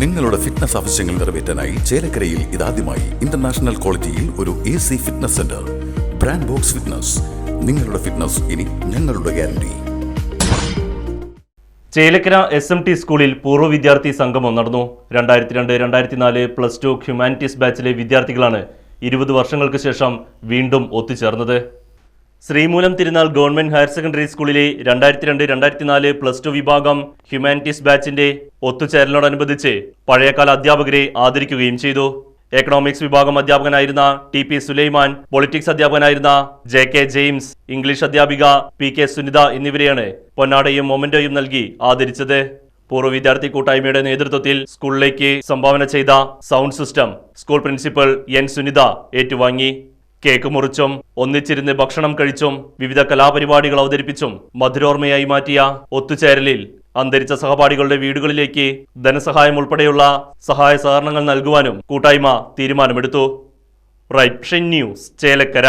നിങ്ങളുടെ ഫിറ്റ്നസ് ആവശ്യങ്ങൾ നിറവേറ്റാനായി ചേലക്കരയിൽ ഇതാദ്യമായി ഇന്റർനാഷണൽ ക്വാളിറ്റിയിൽ ഒരു A C fitness centre brand box fitness നിങ്ങളുടെ ഫിറ്റ്നസ് ഇനി ഞങ്ങളുടെ guarantee Chelakkara S M T സ്കൂളിൽ പൂർവ വിദ്യാർത്ഥി സംഗമം നടന്നു. രണ്ടായിരത്തി രണ്ട് രണ്ടായിരത്തി നാല് പ്ലസ് ടു ഹ്യൂമാനിറ്റീസ് ബാച്ചിലെ വിദ്യാർത്ഥികളാണ് ഇരുപത് വർഷങ്ങൾക്ക് ശേഷം വീണ്ടും ഒത്തുചേർന്നത്. Sreemoolam Thirunal government higher secondary സ്കൂളിലെ രണ്ടായിരത്തി രണ്ട് രണ്ടായിരത്തി നാല് പ്ലസ് ടു വിഭാഗം ഹ്യൂമാനിറ്റീസ് ബാച്ചിന്റെ ഒത്തുചേരലിനോടനുബന്ധിച്ച് പഴയകാല അധ്യാപകരെ ആദരിക്കുകയും ചെയ്തു. എക്കണോമിക്സ് വിഭാഗം അധ്യാപകനായിരുന്ന ടി പി സുലൈമാൻ പൊളിറ്റിക്സ് അധ്യാപകനായിരുന്ന ജെ കെ ജെയിംസ് ഇംഗ്ലീഷ് അധ്യാപിക പി കെ സുനിത എന്നിവരെയാണ് പൊന്നാടയും മൊമന്റോയും നൽകി ആദരിച്ചത്. പൂർവ വിദ്യാർത്ഥി കൂട്ടായ്മയുടെ നേതൃത്വത്തിൽ സ്കൂളിലേക്ക് സംഭാവന ചെയ്ത sound system school principal N Sunitha ഏറ്റുവാങ്ങി. കേക്ക് മുറിച്ചും ഒന്നിച്ചിരുന്ന് ഭക്ഷണം കഴിച്ചും വിവിധ കലാപരിപാടികൾ അവതരിപ്പിച്ചും മധുരോർമ്മയായി മാറ്റിയ ഒത്തുചേരലിൽ അന്തരിച്ച സഹപാഠികളുടെ വീടുകളിലേക്ക് ധനസഹായം ഉൾപ്പെടെയുള്ള സഹായ സഹകരണങ്ങൾ നൽകുവാനും കൂട്ടായ്മ തീരുമാനമെടുത്തു. Right news Chelakkara.